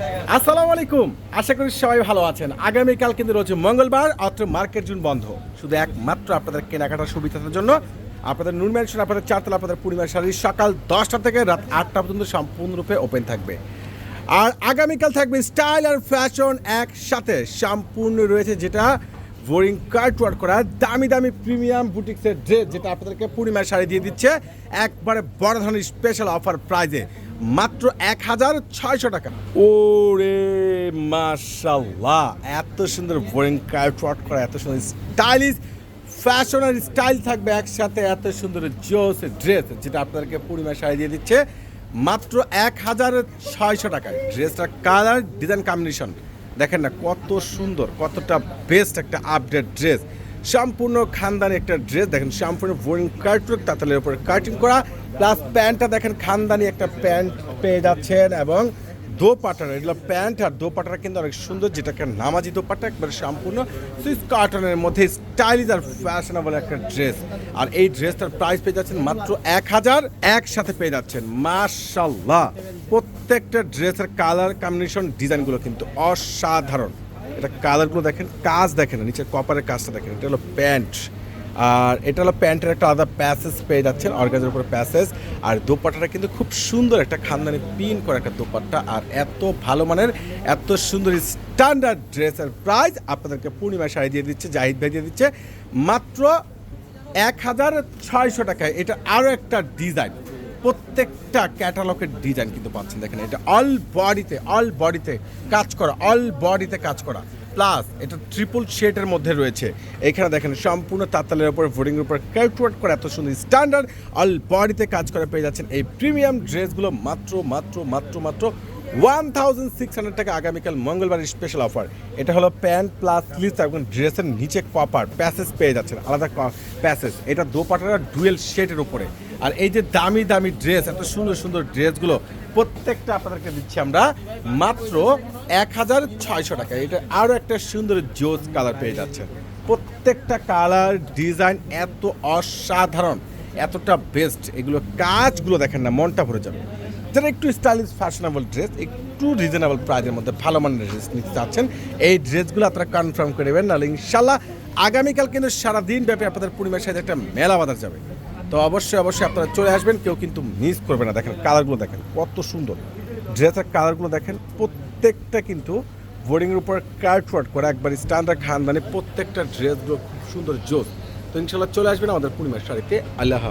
আসসালামু আলাইকুম। আশা করি সবাই ভালো আছেন। আগামীকাল কিন্তু রয়েছে মঙ্গলবার, অত্র মার্কেট জুন বন্ধ। শুধু একমাত্র আপনাদের কেনাকাটার সুবিধার জন্য আপনাদের নুন ম্যানশন, আপনাদের চারতলা, আপনাদের পূর্ণিমার শাড়ি সকাল দশটা থেকে রাত আটটা পর্যন্ত সম্পূর্ণরূপে ওপেন থাকবে। আর আগামীকাল থাকবে স্টাইল আর ফ্যাশন একসাথে। সম্পূর্ণ রয়েছে যেটা বোরিং কার্ট ওয়ার্ক করা। দামি দামি প্রিমিয়াম বুটিক্সের ড্রেস যেটা আপনাদেরকে পূর্ণিমার শাড়ি দিয়ে দিচ্ছে। একবারে বড় ধরনের স্পেশাল অফার প্রাইজে মাত্র এক হাজার ছয়শো টাকা। ও ওরে মাশাল্লাহ এত সুন্দর বোরিং ওয়ার্ক করা, এত সুন্দর স্টাইলিশ ফ্যাশন আর স্টাইল থাকবে একসাথে, এত সুন্দর জোস ড্রেস যেটা আপনাদেরকে পূর্ণিমার শাড়ি দিয়ে দিচ্ছে, মাত্র এক হাজার ছয়শো টাকায়। ড্রেসটার কালার ডিজাইন কম্বিনেশন দেখেন না, কত সুন্দর, কতটা বেস্ট একটা আপডেট ড্রেস সম্পূর্ণ খানদানি একটা ড্রেস দেখেন সম্পূর্ণ বোরিং কার্টুন তাতালের উপরে কাটিং করা প্লাস প্যান্টটা দেখেন খানদানি একটা প্যান্ট পেয়ে যাচ্ছেন এবং দোপাটার এগুলো প্যান্ট আর দোপাটাটা কিন্তু অনেক সুন্দর, যেটাকে নামাজি দোপাটা একবারে সম্পূর্ণ সুইস কার্টনের মধ্যে স্টাইলিশ আর ফ্যাশনেবল একটা ড্রেস আর এই ড্রেসটার প্রাইস পেয়ে যাচ্ছেন মাত্র এক হাজার একসাথে পেয়ে যাচ্ছেন। মাশাল্লাহ প্রত্যেকটা ড্রেসের কালার কম্বিনেশন ডিজাইনগুলো কিন্তু অসাধারণ। এটা কালারগুলো দেখেন, কাজ দেখেন নিচে কপারের কাজটা দেখেন, এটা হলো প্যান্ট। আর এটা হলো প্যান্টের একটা আলাদা প্যাসেজ পেয়ে যাচ্ছেন, অর্গাজের উপরে প্যাসেজ। আর দোপাট্টাটা কিন্তু খুব সুন্দর একটা খানদানি পিন করা একটা দোপাট্টা, আর এত ভালো মানের, এত সুন্দর স্ট্যান্ডার্ড ড্রেসের প্রাইস আপনাদেরকে পূর্ণিমা শাড়ি দিয়ে দিচ্ছে, জাহিদ ভাই দিয়ে দিচ্ছে। মাত্র এক হাজার ছয়শো টাকায় এটা আরও একটা ডিজাইন প্রত্যেকটা ক্যাটালগের ডিজাইন কিন্তু পাচ্ছেন। দেখেন, এটা অল বডিতে অল বডিতে কাজ করা অল বডিতে কাজ করা। প্লাস এটা ট্রিপল শেডের মধ্যে রয়েছে। এখানে দেখেন, সম্পূর্ণ তাতালের উপর, বোর্ডিংয়ের উপর ক্যালকুলেট করে, এত সুন্দর স্ট্যান্ডার্ড অল বডিতে কাজ করে পেয়ে যাচ্ছেন। এই প্রিমিয়াম ড্রেসগুলো মাত্র মাত্র মাত্র মাত্র ওয়ান থাউজেন্ড সিক্স হান্ড্রেড টাকা আগামীকাল মঙ্গলবার স্পেশাল অফার এটা হলো প্যান্ট প্লাস স্লিভস এবং ড্রেসের নিচে কপার প্যাসেজ পেয়ে যাচ্ছেন। আলাদা প্যাসেজ এটা দোপাটার ডুয়েল শেডের উপরে। আর এই যে দামি দামি ড্রেস এত সুন্দর সুন্দর ড্রেসগুলো প্রত্যেকটা আপনাদেরকে দিচ্ছি আমরা মাত্র এক হাজার ছয়শো টাকা। এটা আরও একটা সুন্দর জোজ কালার পেয়ে যাচ্ছে। প্রত্যেকটা কালার ডিজাইন এত অসাধারণ, এতটা বেস্ট এগুলো কাজগুলো দেখেন না, মনটা ভরে যাবে। যারা একটু স্টাইলিশ ফ্যাশনেবল ড্রেস একটু রিজনেবল প্রাইজের মধ্যে ভালো মানের ড্রেস নিতে চাচ্ছেন, এই ড্রেসগুলো আপনারা কনফার্ম করে নেবেন। নাহলে ইনশাল্লাহ আগামীকাল কিন্তু সারাদিন ব্যাপী আপনাদের পূর্ণিমার সাথে একটা মেলা বাজার যাবে। তো অবশ্যই অবশ্যই আপনারা চলে আসবেন, কেউ কিন্তু মিস করবে না। দেখেন কালারগুলো দেখেন, কত সুন্দর। ড্রেসের কালারগুলো দেখেন, প্রত্যেকটা কিন্তু বোর্ডিংয়ের উপর কার্ট ওয়ার্ক করা একবার স্ট্যান্ডার্ড খান মানে প্রত্যেকটা ড্রেসগুলো খুব সুন্দর, জোস। তো ইনশাল্লাহ চলে আসবেন আমাদের পূর্ণিমার শাড়িতে। আল্লাহ।